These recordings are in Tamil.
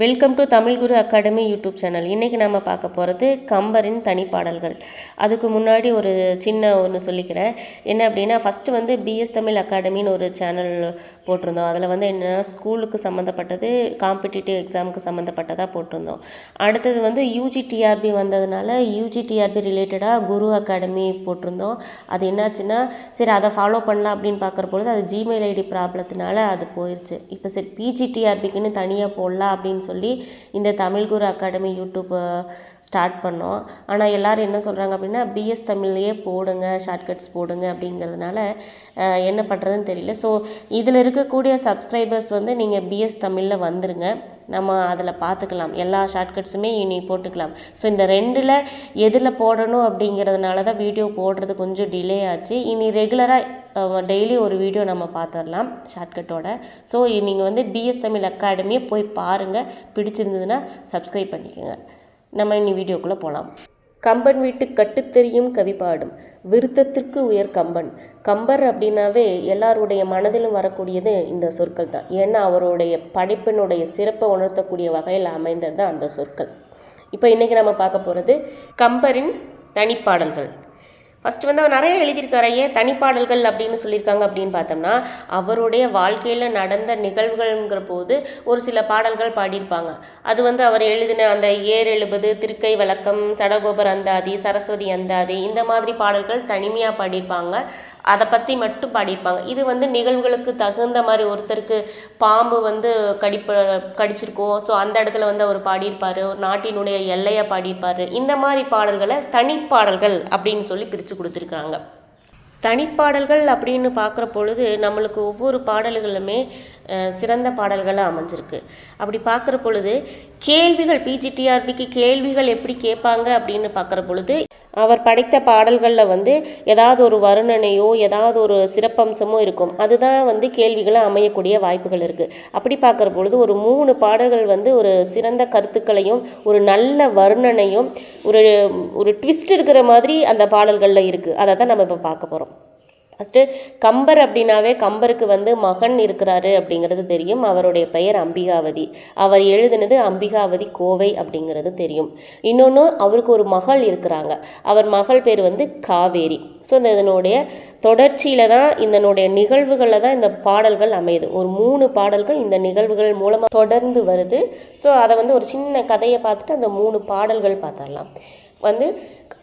Welcome to Tamil Guru academy YouTube channel இன்றைக்கி நம்ம பார்க்க போகிறது கம்பரின் தனிப்பாடல்கள் அதுக்கு முன்னாடி ஒரு சின்ன ஒன்று சொல்லிக்கிறேன். என்ன அப்படின்னா ஃபஸ்ட்டு வந்து பிஎஸ் தமிழ் அகாடமின்னு ஒரு சேனல் போட்டிருந்தோம். அதில் வந்து என்னென்னா ஸ்கூலுக்கு சம்மந்தப்பட்டது காம்படிட்டிவ் எக்ஸாமுக்கு சம்மந்தப்பட்டதாக போட்டிருந்தோம். அடுத்தது வந்து யூஜி டிஆர்பி வந்ததுனால யூஜி டிஆர்பி ரிலேட்டடாக குரு அகாடமி போட்டிருந்தோம். அது என்னாச்சுன்னா சரி அதை ஃபாலோ பண்ணலாம் அப்படின்னு பார்க்குற பொழுது அது ஜிமெயில் ஐடி ப்ராப்ளத்தினால அது போயிடுச்சு இப்போ சரி பிஜிடிஆர்பிக்குன்னு தனியாக போடலாம் அப்படின்னு சொல்லி இந்த Tamil Guru academy YouTube start பண்ணோம். ஆனால் எல்லோரும் என்ன சொல்கிறாங்க அப்படின்னா பிஎஸ் தமிழ்லேயே போடுங்க ஷார்ட்கட்ஸ் போடுங்க அப்படிங்கிறதுனால என்ன பண்ணுறதுன்னு தெரியல. ஸோ இதில் இருக்கக்கூடிய சப்ஸ்கிரைபர்ஸ் வந்து நீங்கள் பிஎஸ் தமிழில் வந்துருங்க. நம்ம அதில் பார்த்துக்கலாம். எல்லா ஷார்ட்கட்ஸுமே இனி போட்டுக்கலாம். ஸோ இந்த ரெண்டில் எதில் போடணும் அப்படிங்கிறதுனால தான் வீடியோ போடுறது கொஞ்சம் டிலே ஆச்சு. இனி ரெகுலராக டெய்லி ஒரு வீடியோ நம்ம பார்த்துடலாம் ஷார்ட்கட்டோட ஸோ நீங்கள் வந்து பிஎஸ் தமிழ் அகாடமியை போய் பாருங்கள் பிடிச்சிருந்ததுன்னா சப்ஸ்கிரைப் பண்ணிக்கோங்க. நம்ம இனி வீடியோக்குள்ளே போகலாம். கம்பன் வீட்டு கட்டுத்தெரியும் கவி பாடும். விருத்தத்திற்கு உயர் கம்பன். கம்பர் அப்படின்னாவே எல்லாருடைய மனதிலும் வரக்கூடியது இந்த சொற்கள் தான். ஏன்னா அவருடைய படைப்பினுடைய சிறப்பை உணர்த்தக்கூடிய வகையில் அமைந்தது தான் அந்த சொற்கள். இப்போ இன்றைக்கி நம்ம பார்க்க போகிறது கம்பரின் தனிப்பாடல்கள். ஃபஸ்ட்டு வந்து அவர் நிறைய எழுதியிருக்காரு. ஏன் தனிப்பாடல்கள் அப்படின்னு சொல்லியிருக்காங்க அப்படின்னு பார்த்தோம்னா அவருடைய வாழ்க்கையில் நடந்த நிகழ்வுகள்ங்கிற போது ஒரு சில பாடல்கள் பாடியிருப்பாங்க. அது வந்து அவர் எழுதின அந்த ஏர் எழுபது திருக்கை வழக்கம் சடகோபர் அந்தாதி சரஸ்வதி அந்தாதி இந்த மாதிரி பாடல்கள் தனிமையாக பாடியிருப்பாங்க. அதை பற்றி மட்டும் பாடியிருப்பாங்க. இது வந்து நிகழ்வுகளுக்கு தகுந்த மாதிரி ஒருத்தருக்கு பாம்பு வந்து கடிப்ப கடிச்சிருக்கோம். ஸோ அந்த இடத்துல வந்து அவர் பாடியிருப்பார். ஒரு நாட்டினுடைய எல்லையை பாடியிருப்பார். இந்த மாதிரி பாடல்களை தனிப்பாடல்கள் அப்படின்னு சொல்லி பிரித்து கொடுத்துருக்காங்க. தனிப்பாடல்கள் அப்படின்னு பார்க்குற பொழுது நம்மளுக்கு ஒவ்வொரு பாடல்களுமே சிறந்த பாடல்களாக அமைஞ்சிருக்கு. அப்படி பார்க்குற பொழுது கேள்விகள் பிஜிடிஆர்பிக்கு கேள்விகள் எப்படி கேட்பாங்க அப்படின்னு பார்க்குற பொழுது அவர் படைத்த பாடல்களில் வந்து ஏதாவது ஒரு வருணனையோ ஏதாவது ஒரு சிறப்பம்சமோ இருக்கும். அதுதான் வந்து கேள்விகளாக அமையக்கூடிய வாய்ப்புகள் இருக்குது அப்படி பார்க்குற பொழுது ஒரு மூணு பாடல்கள் வந்து ஒரு சிறந்த கருத்துக்களையும் ஒரு நல்ல வர்ணனையும் ஒரு ஒரு ட்விஸ்ட் இருக்கிற மாதிரி அந்த பாடல்களில் இருக்குது அதை தான் நம்ம இப்போ பார்க்க போகிறோம் ஃபஸ்ட்டு கம்பர் அப்படின்னாவே கம்பருக்கு வந்து மகன் இருக்கிறாரு அப்படிங்கிறது தெரியும். அவருடைய பெயர் அம்பிகாவதி. அவர் எழுதினது அம்பிகாவதி கோவை அப்படிங்கிறது தெரியும். இன்னொன்று அவருக்கு ஒரு மகள் இருக்கிறாங்க. அவர் மகள் பேர் வந்து காவேரி. ஸோ இந்த இதனுடைய தொடர்ச்சியில் தான் இதனுடைய நிகழ்வுகளில் தான் இந்த பாடல்கள் அமையுது. ஒரு மூணு பாடல்கள் இந்த நிகழ்வுகள் மூலமாக தொடர்ந்து வருது. ஸோ அதை வந்து ஒரு சின்ன கதையை பார்த்துட்டு அந்த மூணு பாடல்கள் பார்த்துடலாம். வந்து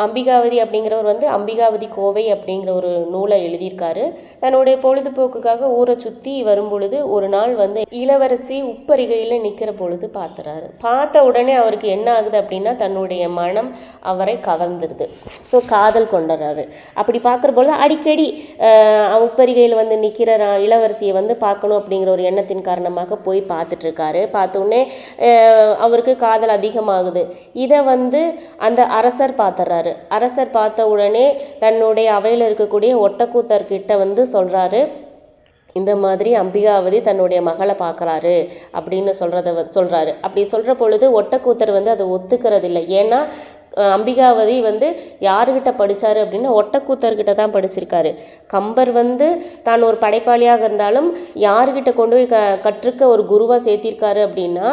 அம்பிகாவதி அப்படிங்கிறவர் வந்து அம்பிகாவதி கோவை அப்படிங்கிற ஒரு நூலை எழுதியிருக்காரு. தன்னுடைய பொழுதுபோக்குக்காக ஊரை சுற்றி வரும் பொழுது ஒரு நாள் வந்து இளவரசி உப்பரிகையில் நிற்கிற பொழுது பார்த்துறாரு பார்த்த உடனே அவருக்கு என்ன ஆகுது அப்படின்னா தன்னுடைய மனம் அவரை கவர்ந்துருது. ஸோ காதல் கொண்டுறாரு. அப்படி பார்க்குற பொழுது அடிக்கடி ஆஹ், உப்பரிகையில் வந்து நிற்கிற இளவரசியை வந்து பார்க்கணும் அப்படிங்கிற ஒரு எண்ணத்தின் காரணமாக போய் பார்த்துட்டு இருக்காரு பார்த்த உடனே அவருக்கு காதல் அதிகமாகுது. இதை வந்து அந்த அரசர் பார்த்துறாரு. அரசர் பார்த்த உடனே தன்னுடைய அவையில் இருக்கக்கூடிய ஒட்டக்கூத்தர்கிட்ட வந்து சொல்கிறாரு இந்த மாதிரி அம்பிகாவதி தன்னுடைய மகளை பார்க்குறாரு அப்படின்னு சொல்கிறத சொல்கிறாரு அப்படி சொல்கிற பொழுது ஒட்டக்கூத்தர் வந்து அதை ஒத்துக்கிறது இல்லை ஏன்னா அம்பிகாவதி வந்து யாருக்கிட்ட படித்தார் அப்படின்னா ஒட்டக்கூத்தர்கிட்ட தான் படிச்சிருக்காரு. கம்பர் வந்து தான் ஒரு படைப்பாளியாக இருந்தாலும் யாருக்கிட்ட கொண்டு போய் க கற்றுக்க ஒரு குருவாக சேர்த்திருக்காரு அப்படின்னா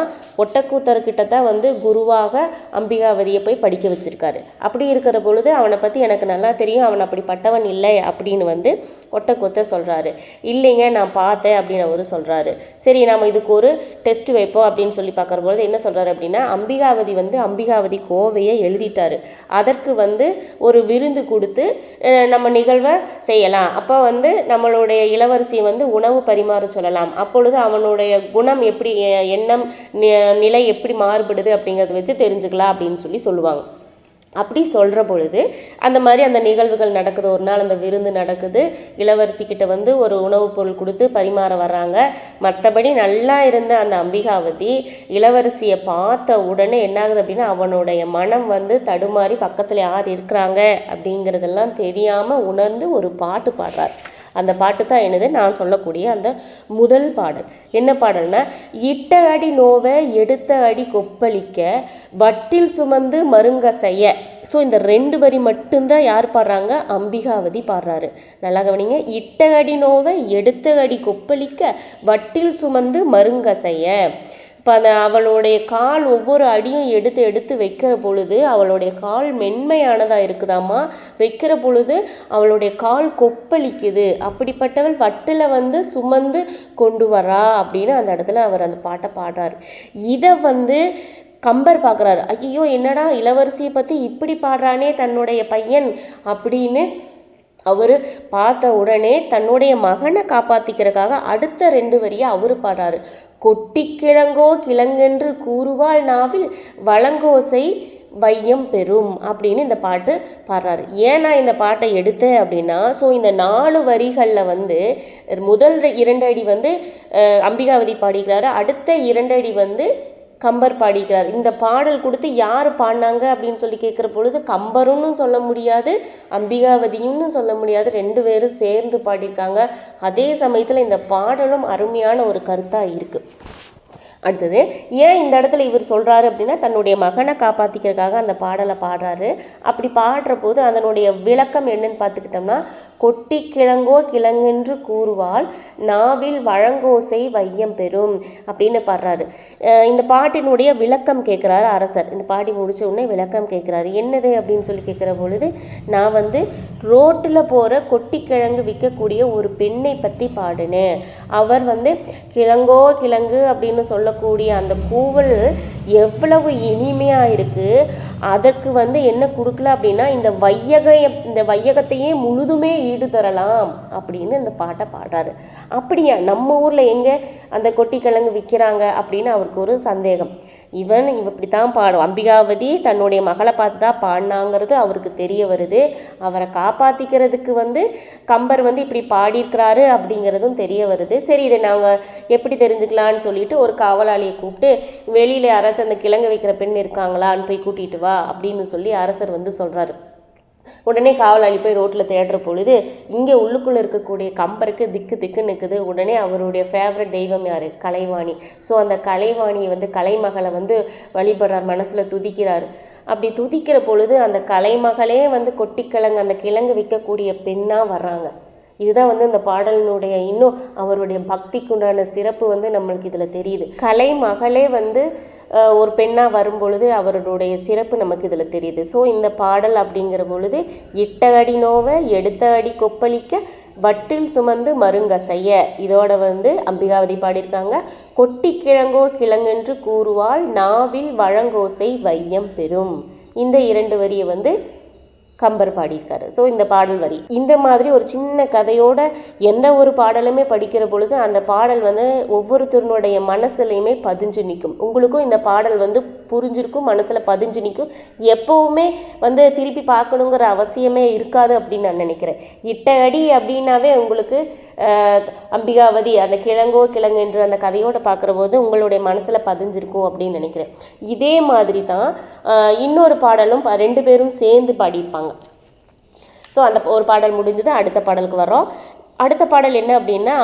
ஒட்டக்கூத்தர்கிட்ட தான் வந்து குருவாக அம்பிகாவதியை போய் படிக்க வச்சிருக்காரு. அப்படி இருக்கிற பொழுது அவனை பற்றி எனக்கு நல்லா தெரியும். அவன் அப்படிப்பட்டவன் இல்லை அப்படின்னு வந்து ஒட்டக்கூத்தர் சொல்கிறாரு இல்லைங்க நான் பார்த்தேன் அப்படின்னு அவர் சொல்கிறாரு சரி நாம் இதுக்கு ஒரு டெஸ்ட் வைப்போம் அப்படின்னு சொல்லி பார்க்குற பொழுது என்ன சொல்கிறாரு அப்படின்னா அம்பிகாவதி வந்து அம்பிகாவதி கோவையை எழுதி சொல்லிட்டாரு. அதற்கு வந்து ஒரு விருந்து கொடுத்து நம்ம நிகழ்வை செய்யலாம். அப்போ வந்து நம்மளுடைய இளவரசியை வந்து உணவு பரிமாற சொல்லலாம். அப்பொழுது அவனுடைய குணம் எப்படி எண்ணம் நிலை எப்படி மாறுபடுது அப்படிங்கிறத வச்சு தெரிஞ்சுக்கலாம் அப்படின்னு சொல்லி சொல்லுவாங்க. அப்படி சொல்கிற பொழுது அந்த மாதிரி அந்த நிகழ்வுகள் நடக்குது. ஒரு நாள் அந்த விருந்து நடக்குது. இளவரசிக்கிட்ட வந்து ஒரு உணவுப் பொருள் கொடுத்து பரிமாற வர்றாங்க. மற்றபடி நல்லா இருந்த அந்த அம்பிகாவதி இளவரசியை பார்த்த உடனே என்னாகுது அப்படின்னா அவனுடைய மனம் வந்து தடுமாறி பக்கத்தில் யார் இருக்கிறாங்க அப்படிங்கிறதெல்லாம் தெரியாமல் உணர்ந்து ஒரு பாட்டு பாடுறார். அந்த பாட்டு தான் என்னது? நான் சொல்லக்கூடிய அந்த முதல் பாடல். என்ன பாடல்னா இட்ட அடி நோவை எடுத்த அடி கொப்பளிக்க வட்டில் சுமந்து மருங்க செய்ய ஸோ இந்த ரெண்டு வரி மட்டும்தான் யார் பாடுறாங்க? அம்பிகாவதி பாடுறாரு. நல்லா கவனிங்க. இட்ட அடி நோவை எடுத்த அடி கொப்பளிக்க வட்டில் சுமந்து மருங்க செய்ய இப்போ அந்த அவளுடைய கால் ஒவ்வொரு அடியும் எடுத்து எடுத்து வைக்கிற பொழுது அவளுடைய கால் மென்மையானதாக இருக்குதாம்மா? வைக்கிற பொழுது அவளுடைய கால் கொப்பளிக்குது. அப்படிப்பட்டவள் வட்டில் வந்து சுமந்து கொண்டு வரா அப்படின்னு அந்த இடத்துல அவர் அந்த பாட்டை பாடுறார். இதை வந்து கம்பர் பார்க்குறாரு ஐயோ என்னடா இளவரசியை பற்றி இப்படி பாடுறானே தன்னுடைய பையன் அப்படின்னு அவர் பார்த்த உடனே தன்னுடைய மகனை காப்பாற்றிக்கிறதுக்காக அடுத்த ரெண்டு வரியை அவர் பாடுறாரு. கொட்டி கிழங்கோ கிழங்கென்று கூறுவாள் நாவில் வளங்கோசை வையம் பெறும் அப்படின்னு இந்த பாட்டு பாடுறாரு. ஏன் நான் இந்த பாட்டை எடுத்தேன் அப்படின்னா ஸோ இந்த நாலு வரிகளில் வந்து முதல் இரண்டு அடி வந்து அம்பிகாவதி பாடிக்கிறாரு. அடுத்த இரண்டு அடி வந்து கம்பர் பாடிக்கிறார். இந்த பாடல் கொடுத்து யார் பாடினாங்க அப்படின்னு சொல்லி கேட்குற பொழுது கம்பரும்னு சொல்ல முடியாது அம்பிகாவதியும்னு சொல்ல முடியாது ரெண்டு பேரும் சேர்ந்து பாடியிருக்காங்க. அதே சமயத்தில் இந்த பாடலும் அருமையான ஒரு கருத்தாக இருக்குது அடுத்தது ஏன் இந்த இடத்துல இவர் சொல்கிறாரு அப்படின்னா தன்னுடைய மகனை காப்பாற்றிக்கிறதுக்காக அந்த பாடலை பாடுறாரு. அப்படி பாடுற போது அதனுடைய விளக்கம் என்னன்னு பார்த்துக்கிட்டோம்னா கொட்டி கிழங்கோ கிழங்கென்று கூறுவாள் நாவில் வழங்கோசை வையம் பெறும் அப்படின்னு பாடுறாரு. இந்த பாட்டினுடைய விளக்கம் கேட்குறாரு அரசர். இந்த பாட்டி முடிச்ச உடனே விளக்கம் கேட்குறாரு. என்னது? அப்படின்னு சொல்லி கேட்குற பொழுது நான் வந்து ரோட்டில் போகிற கொட்டி கிழங்கு விற்கக்கூடிய ஒரு பெண்ணை பற்றி பாடினேன். அவர் வந்து கிழங்கோ கிழங்கு அப்படின்னு சொல்ல சொல்லக்கூடிய அந்த கூவல் எவ்வளவு இனிமையாக இருக்குது அதற்கு வந்து என்ன கொடுக்கல அப்படின்னா இந்த வையக இந்த வையகத்தையே முழுதுமே ஈடு தரலாம் அப்படின்னு இந்த பாட்டை பாடுறாரு. அப்படியா? நம்ம ஊரில் எங்கே அந்த கொட்டிக்கிழங்கு விற்கிறாங்க அப்படின்னு அவருக்கு ஒரு சந்தேகம். இவன் இவ இப்படி தான் பாடும் அம்பிகாவதி தன்னுடைய மகளை பார்த்து தான் பாடினாங்கிறது அவருக்கு தெரிய வருது. அவரை காப்பாற்றிக்கிறதுக்கு வந்து கம்பர் வந்து இப்படி பாடியிருக்கிறாரு அப்படிங்கிறதும் தெரிய வருது. சரி இதை நாங்கள் எப்படி தெரிஞ்சுக்கலான்னு சொல்லிட்டு ஒரு காவலாளியை கூப்பிட்டு வெளியில் யாராச்சும் அந்த கிழங்கு வைக்கிற பெண் இருக்காங்களான்னு போய் கூட்டிகிட்டு வா அப்படின்னு சொல்லி அரசர் வந்து சொல்கிறாரு உடனே காவலாளி போய் ரோட்டில் தேடுற பொழுது இங்கே உள்ளுக்குள்ளே இருக்கக்கூடிய கம்பருக்கு திக்கு திக்கு நிற்குது உடனே அவருடைய ஃபேவரட் தெய்வம் யார்? கலைவாணி. ஸோ அந்த கலைவாணியை வந்து கலைமகளை வந்து வழிபடுறார் மனசில் துதிக்கிறார். அப்படி துதிக்கிற பொழுது அந்த கலைமகளே வந்து கொட்டிக்கிழங்கு அந்த கிழங்கு விற்கக்கூடிய பெண்ணாக வர்றாங்க. இதுதான் வந்து இந்த பாடலினுடைய இன்னும் அவருடைய பக்திக்குண்டான சிறப்பு வந்து நம்மளுக்கு இதில் தெரியுது. கலை மகளே வந்து ஒரு பெண்ணாக வரும்பொழுது அவருடைய சிறப்பு நமக்கு இதில் தெரியுது. ஸோ இந்த பாடல் அப்படிங்கிற பொழுது இட்ட அடி நோவை எடுத்த அடி கொப்பளிக்க வட்டில் சுமந்து மருங்கசைய. இதோட வந்து அம்பிகாவதி பாடியிருக்காங்க. கொட்டி கிழங்கோ கிழங்கென்று கூறுவாள் நாவில் வழங்கோசை வையம் பெறும். இந்த இரண்டு வரியை வந்து கம்பர் பாடியிருக்காரு. ஸோ இந்த பாடல் வரி. இந்த மாதிரி ஒரு சின்ன கதையோட எந்த ஒரு பாடலுமே படிக்கிற பொழுது அந்த பாடல் வந்து ஒவ்வொருத்தருனுடைய மனசுலையுமே பதிஞ்சு நிற்கும். உங்களுக்கும் இந்த பாடல் வந்து புரிஞ்சிருக்கும் மனசில் பதிஞ்சு நிற்கும். எப்போவுமே வந்து திருப்பி பார்க்கணுங்கிற அவசியமே இருக்காது அப்படின்னு நான் நினைக்கிறேன். இட்ட அடி அப்படின்னாவே உங்களுக்கு அம்பிகாவதி அந்த கிழங்கோ கிழங்குன்ற அந்த கதையோட பார்க்குற போது உங்களுடைய மனசில் பதிஞ்சிருக்கும் அப்படின்னு நினைக்கிறேன். இதே மாதிரி தான் இன்னொரு பாடலும் ப- ரெண்டு பேரும் சேர்ந்து பாடியிருப்பாங்க. ஸோ அந்த ஒரு பாடல் முடிஞ்சது அடுத்த பாடலுக்கு வரோம் அடுத்த பாடல் என்ன அப்படின்னா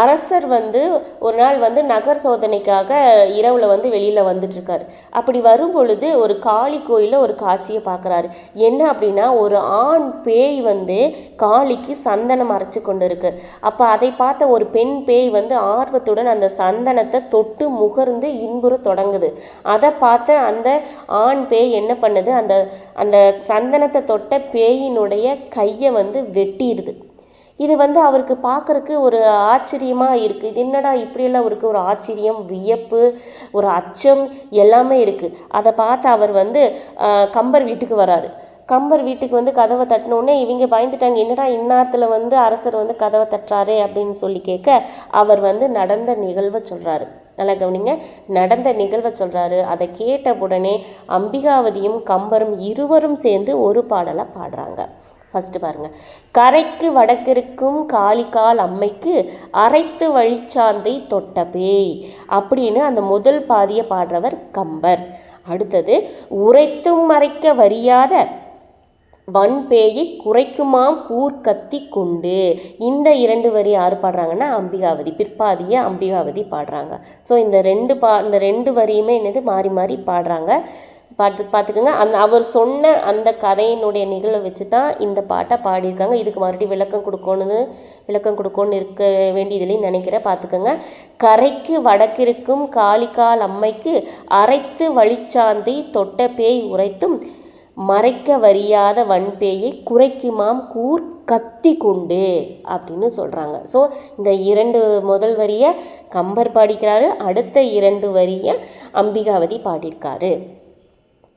அரசர் வந்து ஒரு நாள் வந்து நகர் சோதனைக்காக இரவில் வந்து வெளியில் வந்துட்டுருக்காரு. அப்படி வரும் பொழுது ஒரு காளி கோயிலில் ஒரு காட்சியை பார்க்குறாரு. என்ன அப்படின்னா ஒரு ஆண் பேய் வந்து காளிக்கு சந்தனம் அரைச்சி கொண்டு இருக்கு அப்போ அதை பார்த்த ஒரு பெண் பேய் வந்து ஆர்வத்துடன் அந்த சந்தனத்தை தொட்டு முகர்ந்து இன்புற தொடங்குது. அதை பார்த்த அந்த ஆண் பேய் என்ன பண்ணுது? அந்த அந்த சந்தனத்தை தொட்ட பேயினுடைய கையை வந்து வெட்டிடுது. இது வந்து அவருக்கு பார்க்குறக்கு ஒரு ஆச்சரியமாக இருக்குது இது என்னடா இப்படியெல்லாம் அவருக்கு ஒரு ஆச்சரியம் வியப்பு ஒரு அச்சம் எல்லாமே இருக்குது அதை பார்த்து அவர் வந்து கம்பர் வீட்டுக்கு வராரு. கம்பர் வீட்டுக்கு வந்து கதவை தட்டினோடனே இவங்க பயந்துட்டாங்க. என்னடா இந்நேரத்தில் வந்து அரசர் வந்து கதவை தட்டுறாரே அப்படின்னு சொல்லி கேட்க அவர் வந்து நடந்த நிகழ்வை சொல்கிறாரு நல்லா கவனிங்க. நடந்த நிகழ்வை சொல்கிறாரு அதை கேட்ட உடனே அம்பிகாவதியும் கம்பரும் இருவரும் சேர்ந்து ஒரு பாடலை பாடுறாங்க. ஃபஸ்ட்டு பாருங்கள் கரைக்கு வடக்கிருக்கும் காளிகால் அம்மைக்கு அரைத்து வழிச்சாந்தை தொட்ட பேய் அப்படின்னு அந்த முதல் பாதியை பாடுறவர் கம்பர். அடுத்தது உரைத்தும் மறைக்க வரியாத வன்பேயை குறைக்குமாம் கூர்க்கத்தி கொண்டு. இந்த இரண்டு வரி யார் பாடுறாங்கன்னா அம்பிகாவதி பிற்பாதியை அம்பிகாவதி பாடுறாங்க. ஸோ இந்த ரெண்டு பா இந்த ரெண்டு வரியுமே என்னது மாறி மாறி பாடுறாங்க. பார்த்து பார்த்துக்கோங்க. அந்த அவர் சொன்ன அந்த கதையினுடைய நிகழ்வை வச்சு தான் இந்த பாட்டை பாடியிருக்காங்க. இதுக்கு மறுபடியும் விளக்கம் கொடுக்கணுன்னு விளக்கம் கொடுக்கணுன்னு இருக்க வேண்டியதுலேயும் நினைக்கிறேன். பார்த்துக்கோங்க. கரைக்கு வடக்கிருக்கும் காளிகால் அம்மைக்கு அரைத்து வழிச்சாந்தி தொட்ட பேய் உரைத்தும் மறைக்க வரியாத வன்பேயை குறைக்குமாம் கூர் கத்தி கொண்டு அப்படின்னு சொல்கிறாங்க ஸோ இந்த இரண்டு முதல் வரியை கம்பர் பாடிக்கிறாரு. அடுத்த இரண்டு வரியை அம்பிகாவதி பாடியிருக்காரு.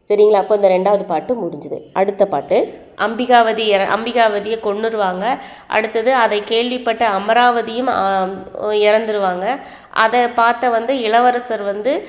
சரிங்களா? அப்போ இந்த ரெண்டாவது பாட்டு முடிஞ்சுது. அடுத்த பாட்டு. அம்பிகாவதி இற அம்பிகாவதியை கொன்னுருவாங்க. அடுத்தது அதை கேள்விப்பட்ட அமராவதியும் இறந்துருவாங்க. அதை பார்த்த வந்து இளவரசர் வந்து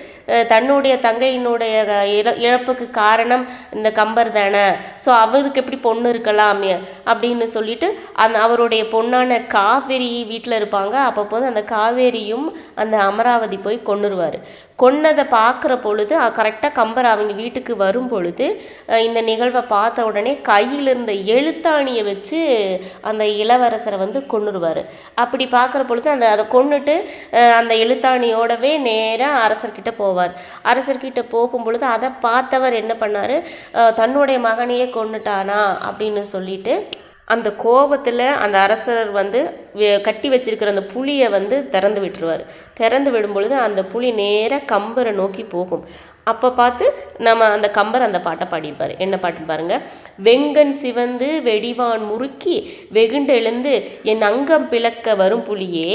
தன்னுடைய தங்கையினுடைய இழ- இழப்புக்கு காரணம் இந்த கம்பர் தானே. ஸோ அவருக்கு எப்படி பொண்ணு இருக்கலாம் அப்படின்னு சொல்லிட்டு அந்த அவருடைய பொண்ணான காவேரி வீட்டில் இருப்பாங்க. அப்போ அந்த காவேரியும் அந்த அமராவதி போய் கொன்னுருவார். கொன்னதை பார்க்குற பொழுது கரெக்டாக கம்பர் அவங்க வீட்டுக்கு வரும் பொழுது இந்த நிகழ்வை பார்த்த உடனே கை கையில் இருந்த எழுத்தாணியை வச்சு அந்த இளவரசரை வந்து கொன்னுருவார். அப்படி பார்க்குற பொழுது அந்த அதை கொன்னுட்டு அந்த எழுத்தாணியோடவே நேராக அரசர்கிட்ட போவார். அரசர்கிட்ட போகும் பொழுது அதை பார்த்தவர் என்ன பண்ணார்? தன்னுடைய மகனையே கொண்டுட்டானா அப்படின்னு சொல்லிட்டு அந்த கோபத்தில் அந்த அரசர் வந்து கட்டி வச்சிருக்கிற அந்த புலியை வந்து திறந்து விட்டுருவார். திறந்து விடும் பொழுது அந்த புலி நேராக கம்பரை நோக்கி போகும். அப்போ பார்த்து நம்ம அந்த கம்பர் அந்த பாட்டை பாடியிருப்பார். என்ன பாட்டுன்னு பாருங்க. வெங்கண் சிவந்து வெடிவான் முறுக்கி வெகுண்டெழுந்து என் அங்கம் பிளக்க வரும் புலியே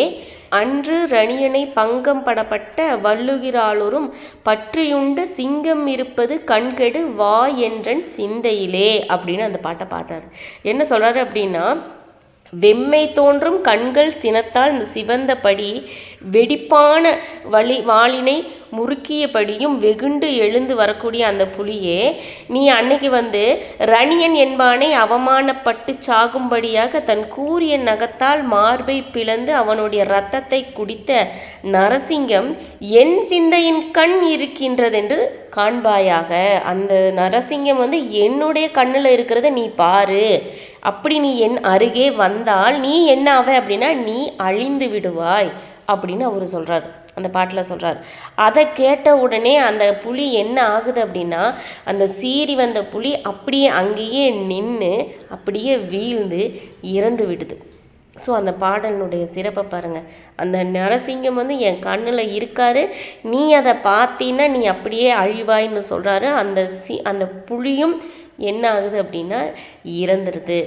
அன்று ரணியனை பங்கம் படப்பட்ட வள்ளுகிறாளொரும் பற்றியுண்ட சிங்கம் இருப்பது கண்கெடு வா என்றன் சிந்தையிலே அப்படின்னு அந்த பாட்டை பாடுறாரு. என்ன சொல்கிறாரு அப்படின்னா வெம்மை தோன்றும் கண்கள் சினத்தால் இந்த சிவந்தபடி வெடிப்பான வழி வாளினை முறுக்கியபடியும் வெகுண்டு எழுந்து வரக்கூடிய அந்த புலியே நீ அன்னைக்கு வந்து ரணியன் என்பானை அவமானப்பட்டு சாகும்படியாக தன் கூரிய நகத்தால் மார்பை பிளந்து அவனுடைய இரத்தத்தை குடித்த நரசிங்கம் என் சிந்தையின் கண் இருக்கின்றதென்று காண்பாயாக. அந்த நரசிங்கம் வந்து என்னுடைய கண்ணில் இருக்கிறத நீ பாரு. அப்படி நீ என் அருகே வந்தால் நீ என்ன ஆவ அப்படின்னா நீ அழிந்து விடுவாய். அப்படின்னு அவர் சொல்கிறார் அந்த பாட்டில் சொல்கிறார் அதை கேட்ட உடனே அந்த புலி என்ன ஆகுது அப்படின்னா அந்த சீறி வந்த புலி அப்படியே அங்கேயே நின்று அப்படியே வீழ்ந்து இறந்து விடுது. ஸோ அந்த பாடலினுடைய சிறப்பை பாருங்கள் அந்த நரசிங்கம் வந்து என் கண்ணில் இருக்காரு. நீ அதை பார்த்தீன்னா நீ அப்படியே அழிவாய்ன்னு சொல்கிறாரு அந்த சி அந்த புலியும் என்ன ஆகுது அப்படின்னா இறந்துடுது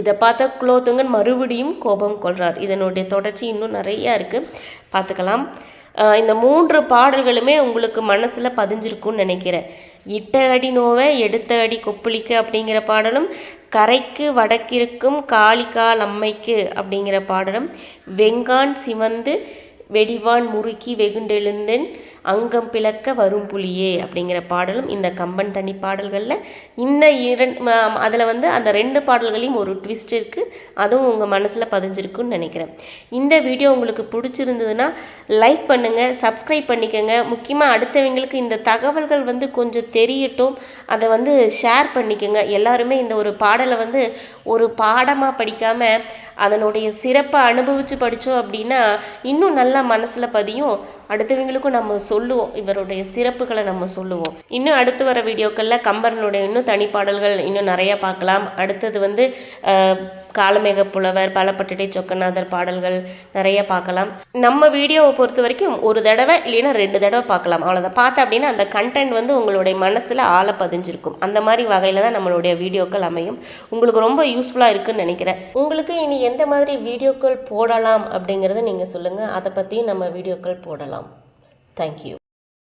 இதை பார்த்த குலோத்துங்கன் மறுபடியும் கோபம் கொள்றார். இதனுடைய தொடர்ச்சி இன்னும் நிறையா இருக்குது பார்த்துக்கலாம். இந்த மூன்று பாடல்களுமே உங்களுக்கு மனசில் பதிஞ்சிருக்கும்னு நினைக்கிறேன். இட்ட அடி நோவை எடுத்த அடி கொப்புளிக்கு அப்படிங்கிற பாடலும் கரைக்கு வடக்கிருக்கும் காளிகால் அம்மைக்கு அப்படிங்கிற பாடலும் வெங்கான் சிவந்து வெடிவான் முறுக்கி வெகுண்டெழுந்தன் அங்கம் பிளக்க வரும் புலியே அப்படிங்கிற பாடலும் இந்த கம்பன் தனி பாடல்களில். இந்த இரண்டு அதில் வந்து அந்த ரெண்டு பாடல்களையும் ஒரு ட்விஸ்ட் இருக்குது அதுவும் உங்கள் மனசில் பதிஞ்சிருக்குன்னு நினைக்கிறேன். இந்த வீடியோ உங்களுக்கு பிடிச்சிருந்ததுன்னா லைக் பண்ணுங்கள் சப்ஸ்கிரைப் பண்ணிக்கோங்க. முக்கியமாக அடுத்தவங்களுக்கு இந்த தகவல்கள் வந்து கொஞ்சம் தெரியட்டும். அதை வந்து ஷேர் பண்ணிக்கோங்க. எல்லாருமே இந்த ஒரு பாடலை வந்து ஒரு பாடமாக படிக்காமல் அதனுடைய சிறப்பை அனுபவித்து படித்தோம் அப்படின்னா இன்னும் நல்லா மனசில் பதியும். அடுத்தவங்களுக்கும் நம்ம சொல்லுவோம். இவருடைய சிறப்புகளை நம்ம சொல்லுவோம். இன்னும் அடுத்து வர வீடியோக்களில் கம்பரனுடைய இன்னும் தனிப்பாடல்கள் இன்னும் நிறையா பார்க்கலாம். அடுத்தது வந்து காலமேக புலவர் பலப்பட்டடை சொக்கநாதர் பாடல்கள் நிறைய பார்க்கலாம். நம்ம வீடியோவை பொறுத்த வரைக்கும் ஒரு தடவை இல்லைன்னா ரெண்டு தடவை பார்க்கலாம். அவ்வளோதான் பார்த்தா அப்படின்னா அந்த கண்டென்ட் வந்து உங்களுடைய மனசில் ஆழ பதிஞ்சிருக்கும். அந்த மாதிரி வகையில் தான் நம்மளுடைய வீடியோக்கள் அமையும். உங்களுக்கு ரொம்ப யூஸ்ஃபுல்லாக இருக்குன்னு நினைக்கிறேன். உங்களுக்கு இனி எந்த மாதிரி வீடியோக்கள் போடலாம் அப்படிங்கிறத நீங்கள் சொல்லுங்கள் அதை பற்றியும் நம்ம வீடியோக்கள் போடலாம். Thank you.